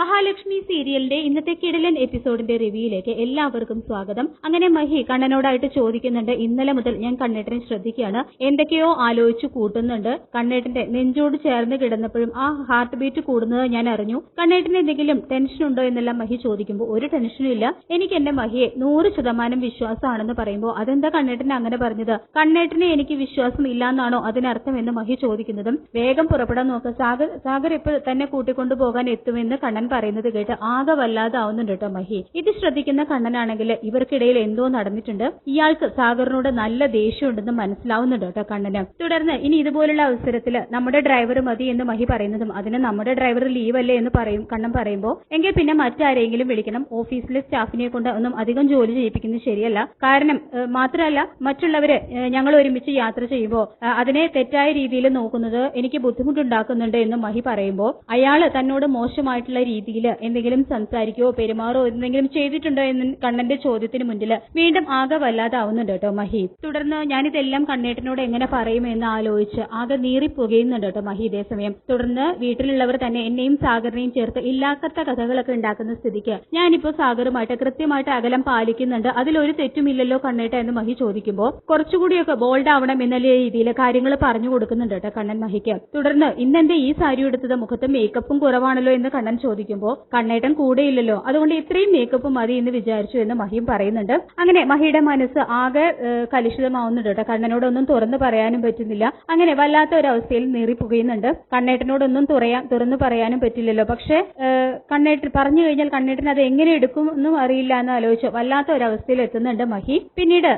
മഹാലക്ഷ്മി സീരിയലിന്റെ ഇന്നത്തെ കിടലൻ എപ്പിസോഡിന്റെ റിവ്യൂയിലേക്ക് എല്ലാവർക്കും സ്വാഗതം. അങ്ങനെ മഹി കണ്ണനോടായിട്ട് ചോദിക്കുന്നുണ്ട്. ഇന്നലെ മുതൽ ഞാൻ കണ്ണേട്ടനെ ശ്രദ്ധിക്കുകയാണ്. എന്തൊക്കെയോ ആലോചിച്ച് കൂട്ടുന്നുണ്ട്. കണ്ണേട്ടന്റെ നെഞ്ചോട് ചേർന്ന് കിടന്നപ്പോഴും ആ ഹാർട്ട് ബീറ്റ് കൂടുന്നത് ഞാൻ അറിഞ്ഞു. കണ്ണേട്ടന് എന്തെങ്കിലും ടെൻഷൻ ഉണ്ടോ എന്നെല്ലാം മഹി ചോദിക്കുമ്പോൾ ഒരു ടെൻഷനും ഇല്ല. എനിക്ക് എന്റെ മഹിയെ നൂറ് ശതമാനം വിശ്വാസമാണെന്ന് പറയുമ്പോൾ അതെന്താ കണ്ണേട്ടനെ അങ്ങനെ പറഞ്ഞത്? കണ്ണേട്ടനെ എനിക്ക് വിശ്വാസം ഇല്ലാന്നാണോ അതിനർത്ഥം എന്ന് മഹി ചോദിക്കുന്നതും വേഗം പുറപ്പെടാൻ നോക്കുക സാഗർ സാഗർ ഇപ്പോൾ തന്നെ കൂട്ടിക്കൊണ്ടു പോകാൻ എത്തുമെന്ന് കണ്ണൻ പറയുന്നത് കേട്ട് ആകെ വല്ലാതാവുന്നുണ്ട് കേട്ടോ മഹി. ഇത് ശ്രദ്ധിക്കുന്ന കണ്ണനാണെങ്കിൽ ഇവർക്കിടയിൽ എന്തോ നടന്നിട്ടുണ്ട്. ഇയാൾക്ക് സാഗറിനോട് നല്ല ദേഷ്യമുണ്ടെന്ന് മനസ്സിലാവുന്നുണ്ട് കേട്ടോ കണ്ണന്. തുടർന്ന് ഇനി ഇതുപോലുള്ള അവസരത്തിൽ നമ്മുടെ ഡ്രൈവർ മതി എന്ന് മഹി പറയുന്നതും അതിന് നമ്മുടെ ഡ്രൈവർ ലീവ് അല്ലേ എന്ന് പറയും കണ്ണൻ പറയുമ്പോൾ എങ്കിൽ പിന്നെ മറ്റാരെങ്കിലും വിളിക്കണം. ഓഫീസിലെ സ്റ്റാഫിനെ കൊണ്ട് ഒന്നും അധികം ജോലി ചെയ്യിപ്പിക്കുന്നത് ശരിയല്ല. കാരണം മാത്രമല്ല മറ്റുള്ളവര് ഞങ്ങൾ ഒരുമിച്ച് യാത്ര ചെയ്യുമ്പോൾ അതിനെ തെറ്റായ രീതിയിൽ നോക്കുന്നത് എനിക്ക് ബുദ്ധിമുട്ടുണ്ടാക്കുന്നുണ്ട് എന്ന് മഹി പറയുമ്പോൾ അയാൾ തന്നോട് മോശമായിട്ടുള്ള രീതിയിൽ എന്തെങ്കിലും സംസാരിക്കുകയോ പെരുമാറോ എന്തെങ്കിലും ചെയ്തിട്ടുണ്ടോ എന്ന് കണ്ണന്റെ ചോദ്യത്തിന് മുന്നിൽ വീണ്ടും ആകെ വല്ലാതാവുന്നുണ്ട് കേട്ടോ മഹീദ് തുടർന്ന് ഞാനിതെല്ലാം കണ്ണേട്ടനോട് എങ്ങനെ പറയുമെന്ന് ആലോചിച്ച് ആകെ നീറിപ്പുകയുന്നുണ്ട് കേട്ടോ മഹി ഇതേ സമയം. തുടർന്ന് വീട്ടിലുള്ളവർ തന്നെ എന്നെയും സാഗറിനെയും ചേർത്ത് ഇല്ലാത്ത കഥകളൊക്കെ ഉണ്ടാക്കുന്ന സ്ഥിതിക്ക് ഞാനിപ്പോ സാഗറുമായിട്ട് കൃത്യമായിട്ട് അകലം പാലിക്കുന്നുണ്ട്. അതിലൊരു തെറ്റുമില്ലല്ലോ കണ്ണേട്ട എന്ന് മഹി ചോദിക്കുമ്പോൾ കുറച്ചുകൂടിയൊക്കെ ബോൾഡ് ആവണം എന്ന രീതിയിൽ കാര്യങ്ങൾ പറഞ്ഞു കൊടുക്കുന്നുണ്ട് കേട്ടോ കണ്ണൻ മഹിക്ക്. തുടർന്ന് ഇന്നെന്റെ ഈ സാരി എടുത്തത് മുഖത്ത് മേക്കപ്പും കുറവാണല്ലോ എന്ന് കണ്ണൻ ചോദിക്കുമ്പോൾ കണ്ണേട്ടൻ കൂടെയില്ലല്ലോ. അതുകൊണ്ട് ഇത്രയും മേക്കപ്പ് മതി എന്ന് വിചാരിച്ചു എന്ന് മഹിയും പറയുന്നുണ്ട്. അങ്ങനെ മഹിയുടെ മനസ്സ് ആകെ കലുഷിതമാവുന്നുണ്ട് കേട്ടോ. കണ്ണനോടൊന്നും തുറന്നു പറയാനും പറ്റുന്നില്ല. അങ്ങനെ വല്ലാത്ത ഒരു അവസ്ഥയിൽ നീറിപ്പുകയുന്നുണ്ട്. കണ്ണേട്ടനോടൊന്നും തുറയാ തുറന്നു പറയാനും പറ്റില്ലല്ലോ. പക്ഷേ കണ്ണേട്ടൻ പറഞ്ഞു കഴിഞ്ഞാൽ കണ്ണേട്ടൻ അത് എങ്ങനെ എടുക്കും എന്നും അറിയില്ല എന്ന് ആലോചിച്ചു വല്ലാത്ത ഒരു അവസ്ഥയിൽ എത്തുന്നുണ്ട് മഹി. പിന്നീട്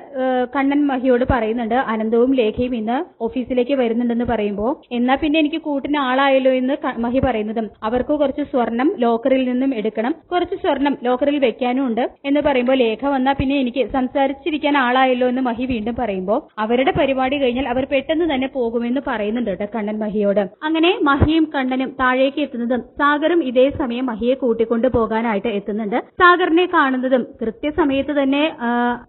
കണ്ണൻ മഹിയോട് പറയുന്നുണ്ട് അനന്തവും ലേഖയും ഇന്ന് ഓഫീസിലേക്ക് വരുന്നുണ്ടെന്ന് പറയുമ്പോൾ എന്നാ പിന്നെ എനിക്ക് കൂട്ടിന് ആളായല്ലോ എന്ന് മഹി പറയുന്നതും. അവർക്ക് കുറച്ച് സ്വർണം ലോക്കറിൽ നിന്നും എടുക്കണം. കുറച്ച് സ്വർണം ലോക്കറിൽ വെക്കാനും ഉണ്ട് എന്ന് പറയുമ്പോൾ ലേഖ വന്നാൽ പിന്നെ എനിക്ക് സംസാരിച്ചിരിക്കാൻ ആളായല്ലോ എന്ന് മഹി വീണ്ടും പറയുമ്പോൾ അവരുടെ പരിപാടി കഴിഞ്ഞാൽ അവർ പെട്ടെന്ന് തന്നെ പോകുമെന്ന് പറയുന്നുണ്ട് കേട്ടോ കണ്ണൻ മഹിയോട്. അങ്ങനെ മഹിയും കണ്ണനും താഴേക്ക് എത്തുന്നതും സാഗറും ഇതേ സമയം മഹിയെ കൂട്ടിക്കൊണ്ടു പോകാനായിട്ട് എത്തുന്നുണ്ട്. സാഗറിനെ കാണുന്നതും കൃത്യസമയത്ത് തന്നെ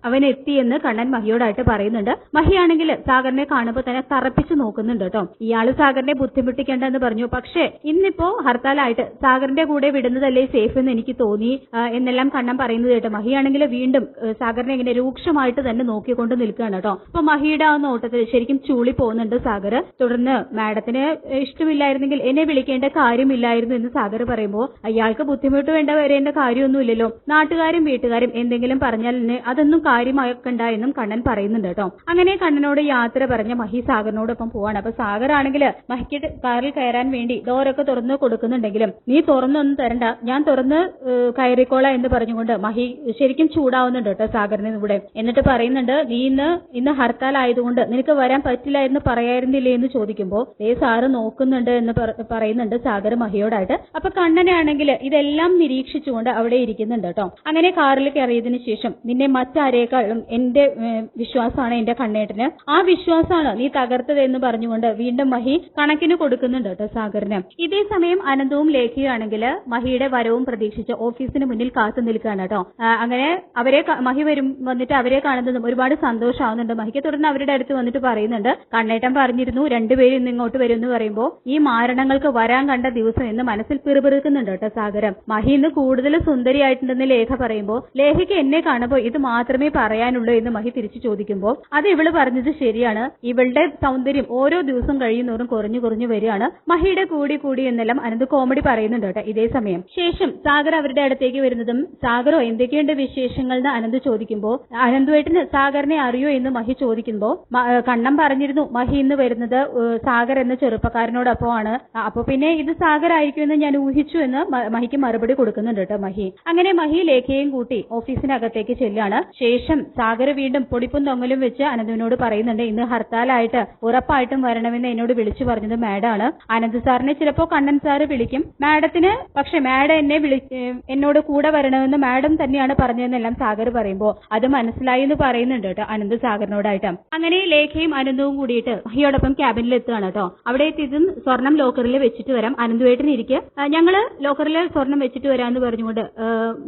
അവൻ എത്തിയെന്ന് കണ്ണൻ മഹിയോടായിട്ട് പറയുന്നുണ്ട്. മഹിയാണെങ്കിൽ സാഗറിനെ കാണുമ്പോൾ തന്നെ തറപ്പിച്ചു നോക്കുന്നുണ്ട് കേട്ടോ. ഇയാൾ സാഗറിനെ ബുദ്ധിമുട്ടിക്കേണ്ടെന്ന് പറഞ്ഞു. പക്ഷേ ഇന്നിപ്പോ ഹർത്താലായിട്ട് സാഗറിന്റെ കൂടെ വിടുന്നതല്ലേ സേഫ് എന്ന് എനിക്ക് തോന്നി എന്നെല്ലാം കണ്ണം പറയുന്നത് കേട്ടോ മഹിയാണെങ്കിൽ വീണ്ടും സാഗറിനെ ഇങ്ങനെ രൂക്ഷമായിട്ട് തന്നെ നോക്കിക്കൊണ്ട് നിൽക്കുകയാണ് കേട്ടോ. അപ്പൊ മഹിയുടെ ആ നോട്ടത്തിൽ ശരിക്കും ചൂളി പോകുന്നുണ്ട് സാഗർ. തുടർന്ന് മാഡത്തിന് ഇഷ്ടമില്ലായിരുന്നെങ്കിൽ എന്നെ വിളിക്കേണ്ട കാര്യമില്ലായിരുന്നു എന്ന് സാഗർ പറയുമ്പോൾ അയാൾക്ക് ബുദ്ധിമുട്ട് വേണ്ട വരേണ്ട കാര്യമൊന്നുമില്ലല്ലോ. നാട്ടുകാരും വീട്ടുകാരും എന്തെങ്കിലും പറഞ്ഞാൽ അതൊന്നും കാര്യമാക്കണ്ട എന്നും കണ്ണൻ പറയുന്നുണ്ട് കേട്ടോ. അങ്ങനെ കണ്ണനോട് യാത്ര പറഞ്ഞ മഹി സാഗറിനോടൊപ്പം പോവാണ്. അപ്പൊ സാഗർ ആണെങ്കിൽ മഹിക്ക് കാറിൽ കയറാൻ വേണ്ടി ഡോറൊക്കെ തുറന്ന് കൊടുക്കുന്നുണ്ടെങ്കിലും നീ തുറന്നൊന്നും തരണ്ട. ഞാൻ തുറന്ന് കയറിക്കോള എന്ന് പറഞ്ഞുകൊണ്ട് മഹി ശരിക്കും ചൂടാവുന്നുണ്ട് കേട്ടോ സാഗറിന് ഇവിടെ. എന്നിട്ട് പറയുന്നുണ്ട് നീ ഇന്ന് ഇന്ന് ഹർത്താൽ ആയതുകൊണ്ട് നിനക്ക് വരാൻ പറ്റില്ല എന്ന് പറയായിരുന്നില്ലേ എന്ന് ചോദിക്കുമ്പോൾ ദേ സാറ് നോക്കുന്നുണ്ട് എന്ന് പറയുന്നുണ്ട് സാഗർ മഹിയോടായിട്ട്. അപ്പൊ കണ്ണനാണെങ്കിൽ ഇതെല്ലാം നിരീക്ഷിച്ചുകൊണ്ട് അവിടെ ഇരിക്കുന്നുണ്ട് കേട്ടോ. അങ്ങനെ കാറിൽ കയറിയതിനു ശേഷം നിന്നെ മറ്റാരേക്കാളും എന്റെ വിശ്വാസമാണ് എന്റെ കണ്ണേട്ടന്. ആ വിശ്വാസമാണ് നീ തകർത്തത് എന്ന് പറഞ്ഞുകൊണ്ട് വീണ്ടും മഹി കണക്കിന് കൊടുക്കുന്നുണ്ട് കേട്ടോ സാഗറിന്. ഇതേ സമയം അനന്തവും ലേഖയാണെങ്കിൽ മഹിയുടെ വരവും പ്രതീക്ഷിച്ച് ഓഫീസിന് മുന്നിൽ കാത്തു നിൽക്കുകയാണ് കേട്ടോ. അങ്ങനെ അവരെ മഹി വരും വന്നിട്ട് അവരെ കാണുന്നതും ഒരുപാട് സന്തോഷമാവുന്നുണ്ട്. മഹിക്ക് തുടർന്ന് അവരുടെ അടുത്ത് വന്നിട്ട് പറയുന്നുണ്ട് കണ്ണേട്ടൻ പറഞ്ഞിരുന്നു രണ്ടുപേരും ഇന്ന് ഇങ്ങോട്ട് വരും എന്ന് പറയുമ്പോൾ ഈ മാരണങ്ങൾക്ക് വരാൻ കണ്ട ദിവസം എന്ന് മനസ്സിൽ പിറുപിറുക്കുന്നുണ്ട് കേട്ടോ സാഗരം. മഹി ഇന്ന് കൂടുതൽ സുന്ദരിയായിട്ടുണ്ടെന്ന് ലേഖ പറയുമ്പോൾ ലേഖയ്ക്ക് എന്നെ കാണുമ്പോൾ ഇത് മാത്രമേ പറയാനുള്ളൂ എന്ന് മഹി തിരിച്ചു ചോദിക്കുമ്പോൾ അത് ഇവൾ പറഞ്ഞത് ശരിയാണ്. ഇവളുടെ സൗന്ദര്യം ഓരോ ദിവസം കഴിയുന്നോറും കുറഞ്ഞു കുറഞ്ഞു വരികയാണ്. മഹിയുടെ കൂടി കൂടി എന്നെല്ലാം അനന്ത് കോമഡി പറയുന്നുണ്ട് കേട്ടോ. ഇതേ സമയം ശേഷം സാഗർ അവരുടെ അടുത്തേക്ക് വരുന്നതും സാഗറോ എന്തൊക്കെയുണ്ട് വിശേഷങ്ങൾ എന്ന് അനന്ത് ചോദിക്കുമ്പോൾ അനന്തുവേട്ടന് സാഗറിനെ അറിയോ എന്ന് മഹി ചോദിക്കുമ്പോൾ കണ്ണം പറഞ്ഞിരുന്നു മഹി ഇന്ന് വരുന്നത് സാഗർ എന്ന ചെറുപ്പക്കാരനോടൊപ്പമാണ്. അപ്പൊ പിന്നെ ഇത് സാഗർ ആയിരിക്കുമെന്ന് ഞാൻ ഊഹിച്ചു എന്ന് മഹിക്ക് മറുപടി കൊടുക്കുന്നുണ്ട് കേട്ടോ മഹി. അങ്ങനെ മഹി ലേഖയും കൂട്ടി ഓഫീസിനകത്തേക്ക് ചെല്ലാണ്. ശേഷം സാഗർ വീണ്ടും പൊടിപ്പും തൊങ്ങലും വെച്ച് അനന്തുവിനോട് പറയുന്നുണ്ട് ഇന്ന് ഹർത്താലായിട്ട് ഉറപ്പായിട്ടും വരണമെന്ന് എന്നോട് വിളിച്ചു പറഞ്ഞത് മാഡാണ്. അനന്ത് സാറിനെ ചിലപ്പോ കണ്ണൻ സാറ് വിളിക്കും. മാഡത്തിന് പക്ഷെ മാഡം എന്നെ വിളി ഏഹ് എന്നോട് കൂടെ വരണമെന്ന് മാഡം തന്നെയാണ് പറഞ്ഞതെന്നെല്ലാം സാഗർ പറയുമ്പോൾ അത് മനസ്സിലായി എന്ന് പറയുന്നുണ്ട് കേട്ടോ അനന്ത് സാഗറിനോടായിട്ട്. അങ്ങനെ ലേഖയും അനന്തവും കൂടിയിട്ട് മഹിയോടൊപ്പം ക്യാബിനിൽ എത്തുകയാണ് കേട്ടോ. അവിടെ എത്തിയതും സ്വർണം ലോക്കറിൽ വെച്ചിട്ട് വരാം. അനന്തുവേട്ടൻ ഇരിക്കെ. ആ, ഞങ്ങൾ ലോക്കറിൽ സ്വർണം വെച്ചിട്ട് വരാമെന്ന് പറഞ്ഞുകൊണ്ട്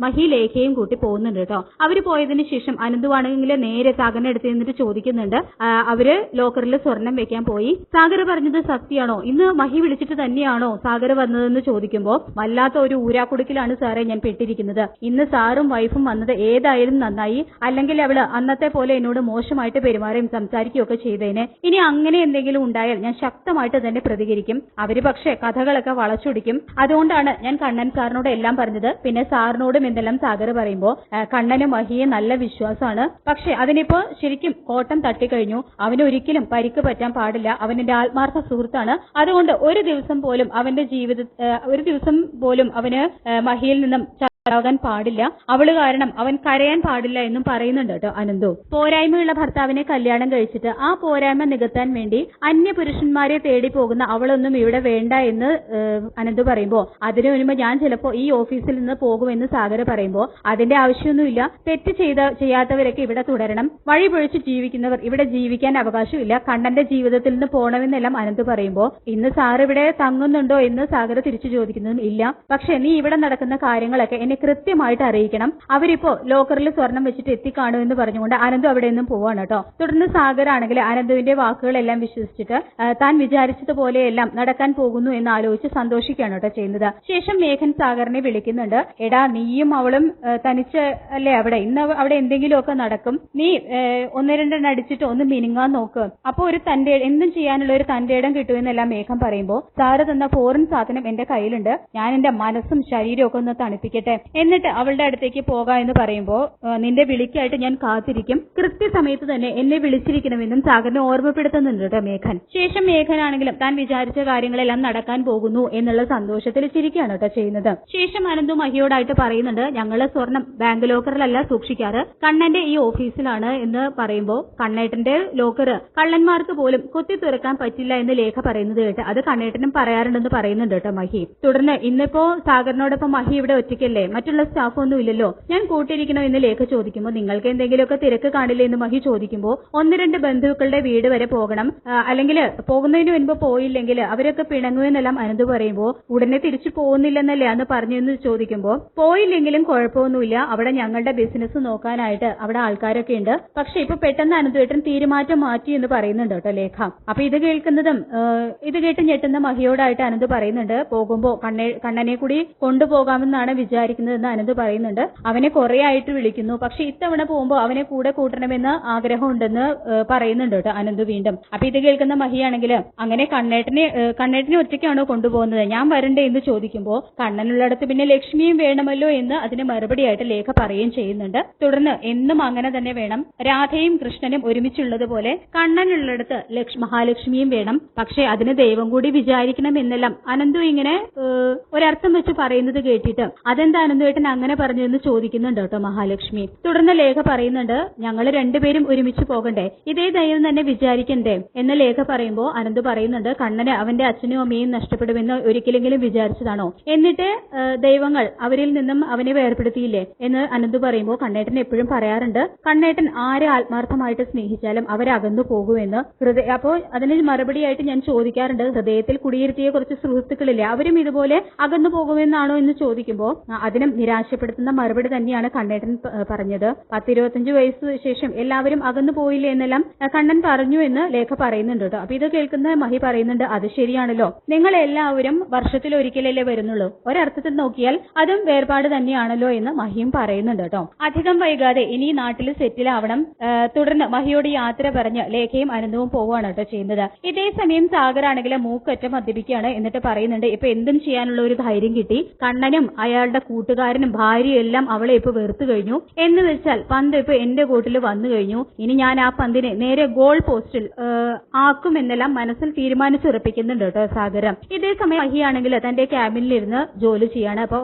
മഹി ലേഖയും കൂട്ടി പോകുന്നുണ്ട് കേട്ടോ. അവർ പോയതിനു ശേഷം അനന്തുവാണെങ്കിൽ നേരെ സാഗറിനെ അടുത്ത് നിന്നിട്ട് ചോദിക്കുന്നുണ്ട് അവർ ലോക്കറിൽ സ്വർണം വെക്കാൻ പോയി. സാഗർ പറഞ്ഞത് സത്യമാണോ? ഇന്ന് മഹി വിളിച്ചിട്ട് തന്നെയാണോ സാഗർ വന്നതെന്ന് ചോദിക്കുമ്പോൾ വല്ലാത്ത ഒരു ഊരാക്കുടുക്കിലാണ് സാറേ ഞാൻ പെട്ടിരിക്കുന്നത്. ഇന്ന് സാറും വൈഫും വന്നത് ഏതായാലും നന്നായി. അല്ലെങ്കിൽ അവൾ അന്നത്തെ പോലെ എന്നോട് മോശമായിട്ട് പെരുമാറുകയും സംസാരിക്കുകയൊക്കെ ചെയ്തേനെ. ഇനി അങ്ങനെ എന്തെങ്കിലും ഉണ്ടായാൽ ഞാൻ ശക്തമായിട്ട് തന്നെ പ്രതികരിക്കും. അവർ പക്ഷേ കഥകളൊക്കെ വളച്ചൊടിക്കും. അതുകൊണ്ടാണ് ഞാൻ കണ്ണൻ സാറിനോട് എല്ലാം പറഞ്ഞത്. പിന്നെ സാറിനോടും എന്തെല്ലാം സാഗർ പറയുമ്പോ കണ്ണന് മഹിയെ നല്ല വിശ്വാസമാണ്. പക്ഷെ അതിനിപ്പോ ശരിക്കും കോട്ടം തട്ടിക്കഴിഞ്ഞു. അവന് ഒരിക്കലും പരിക്ക് പറ്റാൻ പാടില്ല. അവൻ എന്റെ ആത്മാർത്ഥ സുഹൃത്താണ്. അതുകൊണ്ട് ഒരു ദിവസം പോലും അവന്റെ ജീവിത ഒരു ദിവസം പോലും അവന് മഹിയിൽ നിന്നും ആകാൻ പാടില്ല. അവൾ കാരണം അവൻ കരയാൻ പാടില്ല എന്നും പറയുന്നുണ്ട് കേട്ടോ അനന്തു. പോരായ്മയുള്ള ഭർത്താവിനെ കല്യാണം കഴിച്ചിട്ട് ആ പോരായ്മ നികത്താൻ വേണ്ടി അന്യ പുരുഷന്മാരെ തേടി പോകുന്ന അവളൊന്നും ഇവിടെ വേണ്ട എന്ന് അനന്തു പറയുമ്പോ അതിനു മുൻപ് ഞാൻ ചിലപ്പോ ഈ ഓഫീസിൽ നിന്ന് പോകുമെന്ന് സാഗര പറയുമ്പോ അതിന്റെ ആവശ്യമൊന്നുമില്ല. തെറ്റ് ചെയ്ത ചെയ്യാത്തവരൊക്കെ ഇവിടെ തുടരണം. വഴി പൊഴിച്ച് ജീവിക്കുന്നവർ ഇവിടെ ജീവിക്കാൻ അവകാശമില്ല. കണ്ണന്റെ ജീവിതത്തിൽ നിന്ന് പോണമെന്നെല്ലാം അനന്തു പറയുമ്പോ ഇന്ന് സാർ ഇവിടെ തങ്ങുന്നുണ്ടോ എന്ന് സാഗര തിരിച്ചു ചോദിക്കുന്നതും ഇല്ല. പക്ഷെ നീ ഇവിടെ നടക്കുന്ന കാര്യങ്ങളൊക്കെ എന്നെ കൃത്യമായിട്ട് അറിയിക്കണം. അവരിപ്പോ ലോക്കറിൽ സ്വർണം വെച്ചിട്ട് എത്തിക്കാണു എന്ന് പറഞ്ഞുകൊണ്ട് അനന്തു അവിടെ നിന്നും പോവാണ് കേട്ടോ. തുടർന്ന് സാഗരാണെങ്കിൽ അനന്തുവിന്റെ വാക്കുകളെല്ലാം വിശ്വസിച്ചിട്ട് താൻ വിചാരിച്ചതുപോലെയെല്ലാം നടക്കാൻ പോകുന്നു എന്ന് ആലോചിച്ച് സന്തോഷിക്കുകയാണ് കേട്ടോ ചെയ്യുന്നത്. ശേഷം മേഘൻ സാഗറിനെ വിളിക്കുന്നുണ്ട് എടാ നീയും അവളും തനിച്ച് അല്ലേ അവിടെ? ഇന്ന് അവ- അവിടെ എന്തെങ്കിലുമൊക്കെ നടക്കും. നീ ഒന്ന് രണ്ടെണ്ണം അടിച്ചിട്ട് ഒന്ന് മിനുങ്ങാൻ നോക്ക്. അപ്പൊ ഒരു തന്റെ എന്തും ചെയ്യാനുള്ള ഒരു തന്റെ ഇടം കിട്ടുമെന്നെല്ലാം മേഘം പറയുമ്പോ സാറ് തന്ന ഫോറിൻ സാധനം എന്റെ കയ്യിലുണ്ട്. ഞാൻ എന്റെ മനസ്സും ശരീരവും ഒക്കെ ഒന്ന് തണുപ്പിക്കട്ടെ. എന്നിട്ട് അവളുടെ അടുത്തേക്ക് പോകാം എന്ന് പറയുമ്പോൾ നിന്റെ വിളിക്കായിട്ട് ഞാൻ കാത്തിരിക്കും. കൃത്യസമയത്ത് തന്നെ എന്നെ വിളിച്ചിരിക്കണമെന്നും സാഗറിനെ ഓർമ്മപ്പെടുത്തുന്നുണ്ട് മേഘൻ. ശേഷം മേഘനാണെങ്കിലും താൻ വിചാരിച്ച കാര്യങ്ങളെല്ലാം നടക്കാൻ പോകുന്നു എന്നുള്ള സന്തോഷത്തിൽ ചിരിക്കുകയാണ് കേട്ടോ ചെയ്യുന്നത്. ശേഷം അനന്തു മഹിയോടായിട്ട് പറയുന്നുണ്ട് ഞങ്ങൾ സ്വർണം ബാങ്ക് ലോക്കറിലല്ല സൂക്ഷിക്കാറ്. കണ്ണന്റെ ഈ ഓഫീസിലാണ് എന്ന് പറയുമ്പോൾ കണ്ണേട്ടന്റെ ലോക്കർ കള്ളന്മാർക്ക് പോലും കൊത്തി തുറക്കാൻ പറ്റില്ല എന്ന് ലേഖ പറയുന്നത് കേട്ട് അത് കണ്ണേട്ടനും പറയാറുണ്ടെന്ന് പറയുന്നുണ്ട് കേട്ടോ മഹി. തുടർന്ന് ഇന്നിപ്പോ സാഗറിനോടൊപ്പം മഹി ഇവിടെ ഒറ്റയ്ക്കല്ലേ? മറ്റുള്ള സ്റ്റാഫ് ഒന്നും ഇല്ലല്ലോ. ഞാൻ കൂട്ടിയിരിക്കണോ എന്ന് ലേഖ ചോദിക്കുമ്പോൾ നിങ്ങൾക്ക് എന്തെങ്കിലുമൊക്കെ തിരക്ക് കാണില്ലേ എന്ന് മഹി ചോദിക്കുമ്പോൾ ഒന്ന് രണ്ട് ബന്ധുക്കളുടെ വീട് വരെ പോകണം. അല്ലെങ്കിൽ പോകുന്നതിന് മുൻപ് പോയില്ലെങ്കിൽ അവരൊക്കെ പിണങ്ങുമെന്നെല്ലാം അനന്ത് പറയുമ്പോൾ ഉടനെ തിരിച്ചു പോകുന്നില്ലെന്നല്ലേ അന്ന് പറഞ്ഞു എന്ന് ചോദിക്കുമ്പോൾ പോയില്ലെങ്കിലും കുഴപ്പമൊന്നുമില്ല. അവിടെ ഞങ്ങളുടെ ബിസിനസ് നോക്കാനായിട്ട് അവിടെ ആൾക്കാരൊക്കെ ഉണ്ട്. പക്ഷെ ഇപ്പൊ പെട്ടെന്ന് അനന്തുവേട്ടൻ തീരുമാറ്റം മാറ്റി എന്ന് പറയുന്നുണ്ട് കേട്ടോ ലേഖ. അപ്പൊ ഇത് കേൾക്കുന്നതും ഇത് കേട്ട് ഞെട്ടുന്ന മഹിയോടായിട്ട് അനന്ത് പറയുന്നുണ്ട്. പോകുമ്പോ കണ്ണെ കണ്ണനെ കൂടി കൊണ്ടുപോകാമെന്നാണ് വിചാരിക്കുന്നതെന്ന് അനന്ത് പറയുന്നുണ്ട്. അവനെ കുറെ ആയിട്ട് വിളിക്കുന്നു. പക്ഷെ ഇത്തവണ പോകുമ്പോ അവനെ കൂടെ കൂട്ടണമെന്ന് ആഗ്രഹമുണ്ടെന്ന് പറയുന്നുണ്ട് കേട്ടോ അനന്ത് വീണ്ടും. അപ്പൊ ഇത് കേൾക്കുന്ന മഹിയാണെങ്കിൽ അങ്ങനെ കണ്ണേട്ടനെ കണ്ണേട്ടനെ ഒറ്റയ്ക്കാണോ കൊണ്ടുപോകുന്നത്? ഞാൻ വരണ്ടേ എന്ന് ചോദിക്കുമ്പോൾ കണ്ണനുള്ളടത്ത് പിന്നെ ലക്ഷ്മിയും വേണമല്ലോ എന്ന് അതിന് മറുപടിയായിട്ട് ലേഖ പറയുകയും ചെയ്യുന്നുണ്ട്. തുടർന്ന് എന്നും അങ്ങനെ തന്നെ വേണം. രാധയും കൃഷ്ണനും ഒരുമിച്ചുള്ളതുപോലെ കണ്ണനുള്ളിടത്ത് ലക്ഷ് മഹാലക്ഷ്മിയും വേണം. പക്ഷെ അതിന് ദൈവം കൂടി വിചാരിക്കണം എന്നെല്ലാം അനന്തു ഇങ്ങനെ ഒരർത്ഥം വെച്ച് പറയുന്നത് കേട്ടിട്ട് അതെന്താ അനന്തുവേട്ടൻ അങ്ങനെ പറഞ്ഞു എന്ന് ചോദിക്കുന്നുണ്ട് കേട്ടോ മഹാലക്ഷ്മി. തുടർന്ന് ലേഖ പറയുന്നുണ്ട് ഞങ്ങൾ രണ്ടുപേരും ഒരുമിച്ച് പോകണ്ടേ? ഇതേ ദൈവം തന്നെ വിചാരിക്കണ്ടേ? എന്ന് ലേഖ പറയുമ്പോൾ അനന്ത് പറയുന്നുണ്ട് കണ്ണന് അവന്റെ അച്ഛനും അമ്മയും നഷ്ടപ്പെടുമെന്ന് ഒരിക്കലെങ്കിലും വിചാരിച്ചതാണോ? എന്നിട്ട് ദൈവങ്ങൾ അവരിൽ നിന്നും അവനെ വേർപെടുത്തിയില്ലേ എന്ന് അനന്ത് പറയുമ്പോൾ കണ്ണേട്ടൻ എപ്പോഴും പറയാറുണ്ട് കണ്ണേട്ടൻ ആരെ ആത്മാർത്ഥമായിട്ട് സ്നേഹിച്ചാലും അവരകന്നു പോകുമെന്ന്. ഹൃദയ അപ്പോ അതിന് മറുപടിയായിട്ട് ഞാൻ ചോദിക്കാറുണ്ട് ഹൃദയത്തിൽ കുടിയിരുത്തിയ കുറച്ച് സുഹൃത്തുക്കളില്ലേ? അവരും ഇതുപോലെ അകന്നു പോകുമെന്നാണോ? എന്ന് ചോദിക്കുമ്പോൾ അതിനും നിരാശപ്പെടുത്തുന്ന മറുപടി തന്നെയാണ് കണ്ണേട്ടൻ പറഞ്ഞത്. പത്തിരുപത്തഞ്ച് വയസ്സ് ശേഷം എല്ലാവരും അകന്നു പോയില്ലേ എന്നെല്ലാം കണ്ണൻ പറഞ്ഞു എന്ന് ലേഖ പറയുന്നുണ്ട് കേട്ടോ അപ്പൊ ഇത് കേൾക്കുന്ന മഹി പറയുന്നുണ്ട് അത് ശരിയാണല്ലോ. നിങ്ങൾ എല്ലാവരും വർഷത്തിൽ ഒരിക്കലല്ലേ വരുന്നുള്ളൂ. ഒരർത്ഥത്തിൽ നോക്കിയാൽ അതും വേർപാട് തന്നെയാണല്ലോ എന്ന് മഹിയും പറയുന്നുണ്ട് കേട്ടോ അധികം വൈകാതെ ഇനി നാട്ടിൽ സെറ്റിൽ ആവണം തുടർന്ന് മഹിയോട് യാത്ര പറഞ്ഞ് ലേഖയും അനന്തവും പോവുകയാണ് കേട്ടോ ചെയ്യുന്നത്. ഇതേ സമയം സാഗറാണെങ്കിൽ മൂക്കറ്റം മദ്യപിക്കുകയാണ് എന്നിട്ട് പറയുന്നുണ്ട് ഇപ്പൊ എന്തും ചെയ്യാനുള്ള ഒരു ധൈര്യം കിട്ടി. കണ്ണനും അയാളുടെ കൂട്ടുകാരനും ഭാര്യയും എല്ലാം അവളെ ഇപ്പൊ വെറുത്തു കഴിഞ്ഞു. എന്ന് വെച്ചാൽ പന്ത് ഇപ്പൊ എന്റെ കൂട്ടിൽ വന്നു കഴിഞ്ഞു. ഇനി ഞാൻ ആ പന്തിനെ നേരെ ഗോൾ പോസ്റ്റിൽ ആക്കും എന്നെല്ലാം മനസ്സിൽ തീരുമാനിച്ചുറപ്പിക്കുന്നുണ്ട് കേട്ടോ സാഗരം. ഇതേ സമയം മഹിയാണെങ്കിൽ തന്റെ ക്യാബിനിലിരുന്ന് ജോലി ചെയ്യാണ്. അപ്പൊ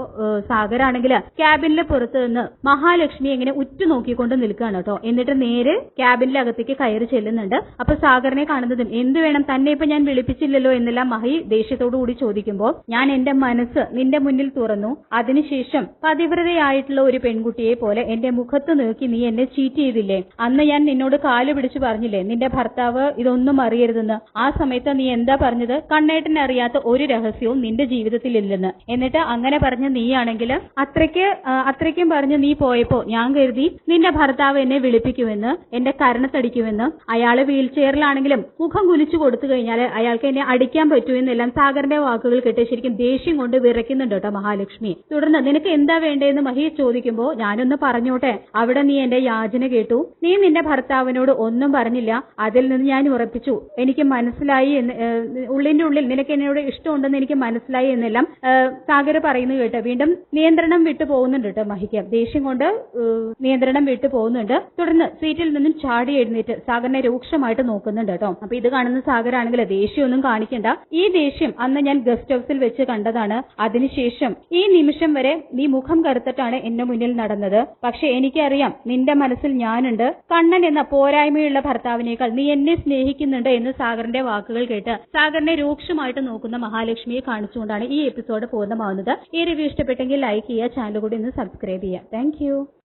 സാഗരാണെങ്കിൽ ക്യാബിനിലെ പുറത്ത് നിന്ന് മഹാലക്ഷ്മി ഇങ്ങനെ ഉറ്റുനോക്കിക്കൊണ്ട് നിൽക്കുകയാണ് കേട്ടോ. എന്നിട്ട് നേരെ ക്യാബിനിലെ അകത്തേക്ക് കയറി ചെല്ലുന്നുണ്ട്. അപ്പൊ സാഗറിനെ കാണുന്നതും എന്ത് വേണം തന്നെ ഇപ്പൊ ഞാൻ വിളിപ്പിച്ചില്ലല്ലോ എന്നെല്ലാം മഹി ദേഷ്യത്തോടു കൂടി ചോദിക്കുമ്പോൾ ഞാൻ എന്റെ മനസ്സ് നിന്റെ മുന്നിൽ തുറന്നു. അതിനുശേഷം ശേഷം പതിവ്രതയായിട്ടുള്ള ഒരു പെൺകുട്ടിയെ പോലെ എന്റെ മുഖത്ത് നോക്കി നീ എന്നെ ചീറ്റ് ചെയ്തില്ലേ? അന്ന് ഞാൻ നിന്നോട് കാൽ പിടിച്ചു പറഞ്ഞില്ലേ നിന്റെ ഭർത്താവ് ഇതൊന്നും അറിയരുതെന്ന്. ആ സമയത്ത് നീ എന്താ പറഞ്ഞത്? കണ്ണേട്ടൻ അറിയാത്ത ഒരു രഹസ്യവും നിന്റെ ജീവിതത്തിൽ ഇല്ലെന്ന് എന്നിട്ട് അങ്ങനെ പറഞ്ഞ നീയാണെങ്കിൽ അത്രയ്ക്ക് അത്രയ്ക്കും പറഞ്ഞ് നീ പോയപ്പോ ഞാൻ കരുതി നിന്റെ ഭർത്താവ് എന്നെ വിളിപ്പിക്കുമെന്ന് എന്റെ കരണത്തടിക്കുമെന്ന്. അയാൾ വീൽ ചെയറിലാണെങ്കിലും മുഖം കുലിച്ചു കൊടുത്തു കഴിഞ്ഞാൽ അയാൾക്ക് എന്നെ അടിക്കാൻ പറ്റൂ എന്നെല്ലാം സാഗറിന്റെ വാക്കുകൾ കേട്ട് ശരിക്കും ദേഷ്യം കൊണ്ട് വിറയ്ക്കുന്നുണ്ട് കേട്ടോ മഹാലക്ഷ്മി. തുടർന്ന് നിനക്ക് എന്താ വേണ്ടതെന്ന് മഹി ചോദിക്കുമ്പോ ഞാനൊന്ന് പറഞ്ഞോട്ടെ. അവിടെ നീ എന്റെ യാചന കേട്ടു. നീ നിന്റെ ഭർത്താവിനോട് ഒന്നും പറഞ്ഞില്ല. അതിൽ നിന്ന് ഞാൻ ഉറപ്പിച്ചു. എനിക്ക് മനസ്സിലായി എന്ന് ഉള്ളിന്റെ ഉള്ളിൽ നിനക്ക് എന്നോട് ഇഷ്ടമുണ്ടെന്ന് എനിക്ക് മനസ്സിലായി എന്നെല്ലാം സാഗർ പറയുന്നത് കേട്ടോ. വീണ്ടും നിയന്ത്രണം വിട്ടു പോകുന്നുണ്ട് കേട്ടോ മഹിക്ക്. ദേഷ്യം കൊണ്ട് നിയന്ത്രണം വിട്ടു പോകുന്നുണ്ട്. തുടർന്ന് സീറ്റിൽ നിന്നും ചാടി എഴുന്നേറ്റ് സാഗറിനെ രൂക്ഷമായിട്ട് നോക്കുന്നുണ്ട് കേട്ടോ. അപ്പൊ ഇത് കാണുന്ന സാഗരാണെങ്കിൽ ദേഷ്യമൊന്നും കാണിക്കണ്ട. ഈ ദേഷ്യം അന്ന് ഞാൻ ഗസ്റ്റ് ഹൗസിൽ വെച്ച് കണ്ടതാണ്. അതിനുശേഷം ഈ നിമിഷം വരെ നീ മുഖം കറുത്തിട്ടാണ് എന്റെ മുന്നിൽ നടന്നത്. പക്ഷെ എനിക്കറിയാം നിന്റെ മനസ്സിൽ ഞാനുണ്ട്. കണ്ണൻ എന്ന പോരായ്മയുള്ള ഭർത്താവിനേക്കാൾ നീ എന്നെ സ്നേഹിക്കുന്നുണ്ട് എന്ന് സാഗറിന്റെ വാക്കുകൾ കേട്ട് സാഗറിനെ രൂക്ഷമായിട്ട് നോക്കുന്ന മഹാലക്ഷ്മിയെ കാണിച്ചുകൊണ്ടാണ് ഈ എപ്പിസോഡ് പൂർണമാവുന്നത്. ഈ റിവ്യൂ ഇഷ്ടപ്പെട്ടെങ്കിൽ ലൈക്ക് ചെയ്യുക ചാനൽ കൂടി ഒന്ന് സബ്സ്ക്രൈബ് ചെയ്യുക. താങ്ക്